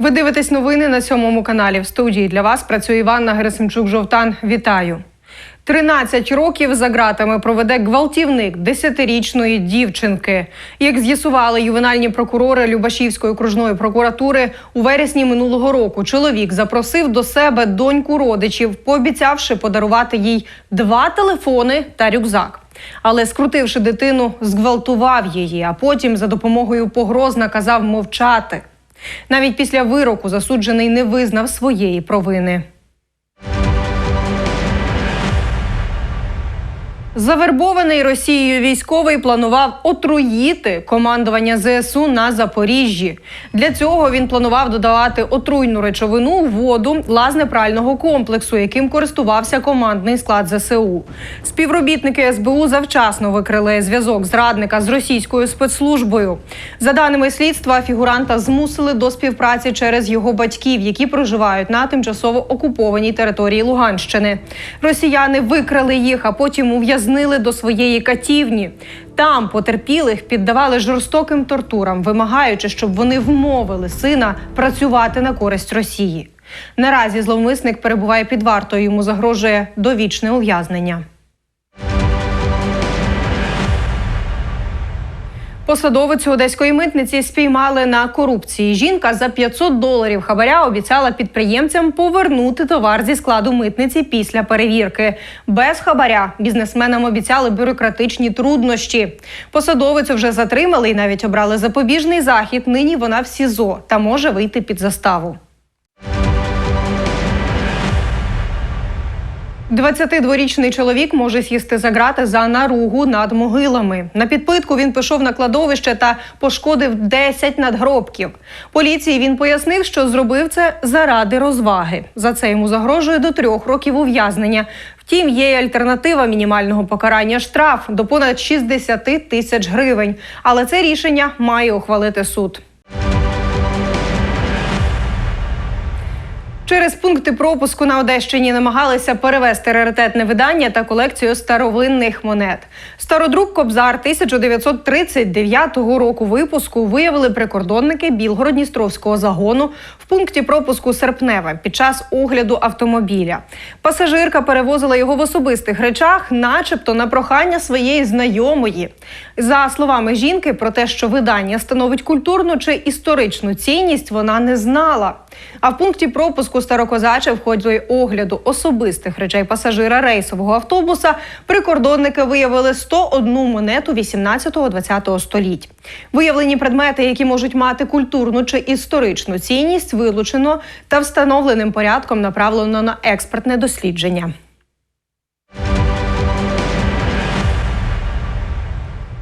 Ви дивитесь новини на сьомому каналі. В студії для вас працює Іванна Герасимчук Жовтан. Вітаю. 13 років за ґратами проведе гвалтівник 10-річної дівчинки. Як з'ясували ювенальні прокурори Любашівської окружної прокуратури, у вересні минулого року чоловік запросив до себе доньку родичів, пообіцявши подарувати їй два телефони та рюкзак. Але скрутивши дитину, зґвалтував її, а потім за допомогою погроз наказав мовчати. Навіть після вироку засуджений не визнав своєї провини. Завербований Росією військовий планував отруїти командування ЗСУ на Запоріжжі. Для цього він планував додавати отруйну речовину у воду лазнепрального комплексу, яким користувався командний склад ЗСУ. Співробітники СБУ завчасно викрили зв'язок зрадника з російською спецслужбою. За даними слідства, фігуранта змусили до співпраці через його батьків, які проживають на тимчасово окупованій території Луганщини. Росіяни викрали їх, а потім ув'язнили до своєї катівні. Там потерпілих піддавали жорстоким тортурам, вимагаючи, щоб вони вмовили сина працювати на користь Росії. Наразі зловмисник перебуває під вартою. Йому загрожує довічне ув'язнення. Посадовицю одеської митниці спіймали на корупції. Жінка за 500 доларів хабаря обіцяла підприємцям повернути товар зі складу митниці після перевірки. Без хабаря бізнесменам обіцяли бюрократичні труднощі. Посадовицю вже затримали і навіть обрали запобіжний захід. Нині вона в СІЗО та може вийти під заставу. 22-річний чоловік може сісти за грати за наругу над могилами. На підпитку він пішов на кладовище та пошкодив 10 надгробків. Поліції він пояснив, що зробив це заради розваги. За це йому загрожує до трьох років ув'язнення. Втім, є й альтернатива мінімального покарання штраф до понад 60 тисяч гривень. Але це рішення має ухвалити суд. Через пункти пропуску на Одещині намагалися перевести раритетне видання та колекцію старовинних монет. Стародрук Кобзар 1939 року випуску виявили прикордонники Білгород-Дністровського загону в пункті пропуску Серпневе під час огляду автомобіля. Пасажирка перевозила його в особистих речах, начебто на прохання своєї знайомої. За словами жінки, про те, що видання становить культурну чи історичну цінність, вона не знала. А в пункті пропуску Старокозаче в ході огляду особистих речей пасажира рейсового автобуса прикордонники виявили 101 монету 18-20 століть. Виявлені предмети, які можуть мати культурну чи історичну цінність, вилучено та встановленим порядком направлено на експертне дослідження.